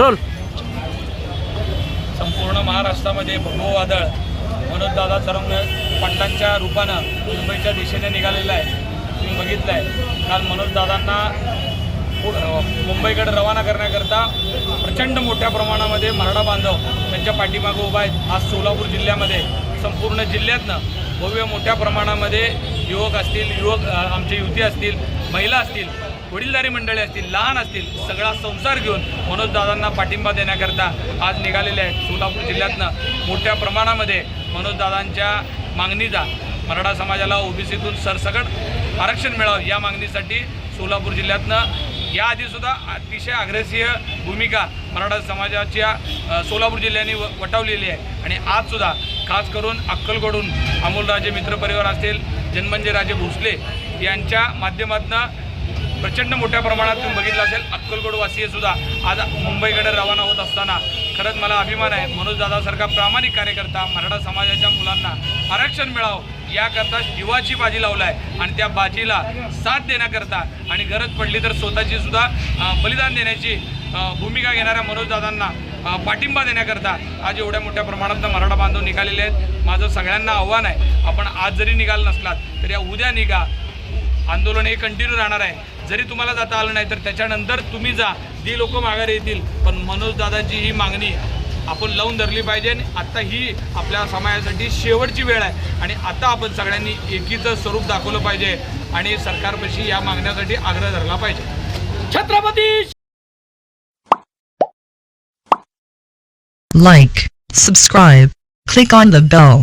Role. संपूर्ण महाराष्ट्रामध्ये भगव वादळ मनोजदादा तरंग पंडांच्या रूपानं मुंबईच्या दिशेने निघालेलं आहे. तुम्ही बघितलं आहे काल मनोजदादांना मुंबईकडे रवाना करण्याकरता प्रचंड मोठ्या प्रमाणामध्ये मराठा बांधव त्यांच्या पाठीमागं उभा आहेत. आज सोलापूर जिल्ह्यामध्ये संपूर्ण जिल्ह्यातनं भव्य मोठ्या प्रमाणामध्ये युवक असतील युवक आमचे युवती असतील महिला असतील वडीलधारी मंडळी असतील लहान असतील सगळा संसार घेऊन मनोजदादांना पाठिंबा देण्याकरता आज निघालेले आहेत. सोलापूर जिल्ह्यातनं मोठ्या प्रमाणामध्ये मनोजदादांच्या मागणीचा मराठा समाजाला ओबीसीतून सरसकट आरक्षण मिळावं या मागणीसाठी सोलापूर जिल्ह्यातनं याआधीसुद्धा अतिशय अग्रेसिव्ह भूमिका मराठा समाजाच्या सोलापूर जिल्ह्याने व वटावलेली आहे. आणि आजसुद्धा खास करून अक्कलकडून अमोलराजे मित्रपरिवार असतील जन्मंजयराजे भोसले यांच्या माध्यमातून प्रचंड मोठ्या प्रमाणात तुम्ही बघितलं असेल अक्कलकोटवासीय सुद्धा आज मुंबईकडे रवाना होत असताना. खरंच मला अभिमान आहे मनोजदादासारखा प्रामाणिक कार्यकर्ता मराठा समाजाच्या मुलांना आरक्षण मिळावं याकरता जीवाची बाजी लावला आहे आणि त्या बाजीला साथ देण्याकरता आणि गरज पडली तर स्वतःची सुद्धा बलिदान देण्याची भूमिका घेणाऱ्या मनोजदादांना पाठिंबा देण्याकरता आज एवढ्या मोठ्या प्रमाणात मराठा बांधव निघालेले आहेत. माझं सगळ्यांना आव्हान आहे आपण आज जरी निघाल नसलात तर या उद्या निघा. आंदोलन हे कंटिन्यू राहणार आहे. जरी तुम्हाला जाता आलं नाही तर त्याच्यानंतर तुम्ही जा. ती लोक माघारी येतील. पण मनोज दादांची ही मागणी आपण लावून धरली पाहिजे आणि आता ही आपल्या समाजासाठी शेवटची वेळ आहे. आणि आता आपण सगळ्यांनी एकीचं स्वरूप दाखवलं पाहिजे आणि सरकारपाशी या मागण्यासाठी आग्रह धरला पाहिजे. Chhatrapati Like, subscribe, click on the bell.